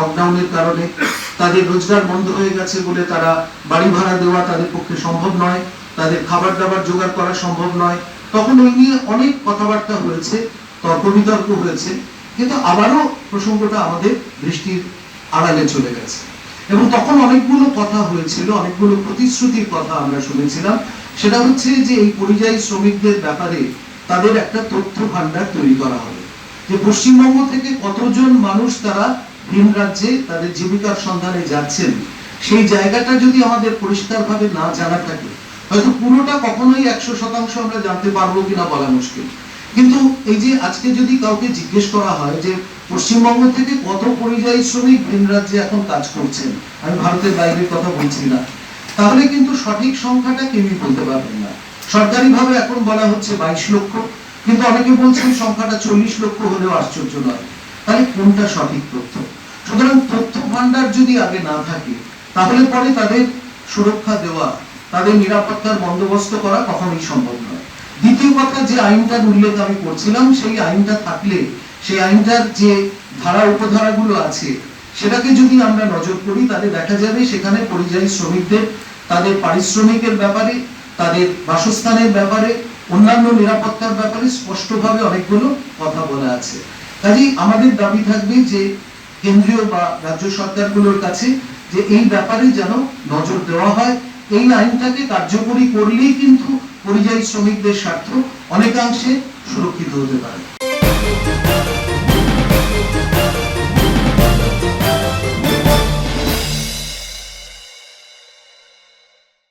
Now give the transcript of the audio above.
লকডাউনের কারণে তাদের রোজগার বন্ধ হয়ে গেছে বলে তারা বাড়ি ভাড়া দেওয়া তাদের পক্ষে সম্ভব নয়, তাদের খাবার দাবার জোগাড় করা সম্ভব নয়। তখন ওই নিয়ে অনেক কথাবার্তা হয়েছে তর্ক বিতর্ক হয়েছে, কিন্তু আবারও প্রসঙ্গটা আমাদের দৃষ্টির আড়ালে চলে গেছে। এবং তখন অনেকগুলো কথা হয়েছিল, অনেকগুলো প্রতিশ্রুতির কথা আমরা শুনেছিলাম। সেটা হচ্ছে যে এই পরিযায়ী শ্রমিকদের ব্যাপারে তাদের একটা তথ্য ভান্ডার তৈরি করা হবে। যে পশ্চিমবঙ্গ থেকে কতজন মানুষ তারা ভিন রাজ্যে তাদের জীবিকার সন্ধানে যাচ্ছেন। সেই জায়গাটা যদি আমাদের পরিষ্কারভাবে না জানা থাকে, হয়তো পুরোটা কখনোই একশো শতাংশ আমরা জানতে পারব কিনা বলা মুশকিল। কিন্তু এই যে আজকে যদি কাউকে জিজ্ঞেস করা হয় যে, পশ্চিমবঙ্গ থেকে কত পরিযায়ী শ্রমিক ভিন রাজ্যে এখন কাজ করছেন? আমি ভারতের বাইরের কথা বলছি না। তাহলে কিন্তু সঠিক সংখ্যাটা কেউই বলতে পারবেন না? সরকারিভাবে এখন বলা হচ্ছে বাইশ লক্ষ, কিন্তু অনেকে বলছেন সংখ্যাটা চল্লিশ লক্ষ হলেও আশ্চর্য নয়। তাহলে কোনটা সঠিক তথ্য? সুতরাং তথ্য ভান্ডার যদি আগে না থাকে, তাহলে পরে তাদের সুরক্ষা দেওয়া, তাদের নিরাপত্তার বন্দোবস্ত করা কখনোই সম্ভব নয়। দ্বিতীয় কথা, যে আইনটার উল্লেখ আমি করছিলাম, সেই আইনটা থাকলে, সেই আইনটার যে ধারা উপধারাগুলো আছে, সেটাকে যদি আমরা নজর করি, তাহলে দেখা যাবে সেখানে পরিযায়ী শ্রমিকদের, তাদের পারিশ্রমিকের ব্যাপারে, তাদের বাসস্থানের ব্যাপারে, অন্যান্য নিরাপত্তার ব্যাপারে স্পষ্টভাবে অনেকগুলো কথা বলা আছে। কাজেই আমাদের দাবি থাকবে যে কেন্দ্রীয় বা রাজ্য সরকারগুলোর কাছে যে এই ব্যাপারে যেন নজর দেওয়া হয়। এই আইনটাকে কার্যকরী করলেই কিন্তু পরিযায়ী শ্রমিকদের স্বার্থ অনেকাংশে সুরক্ষিত হতে পারে।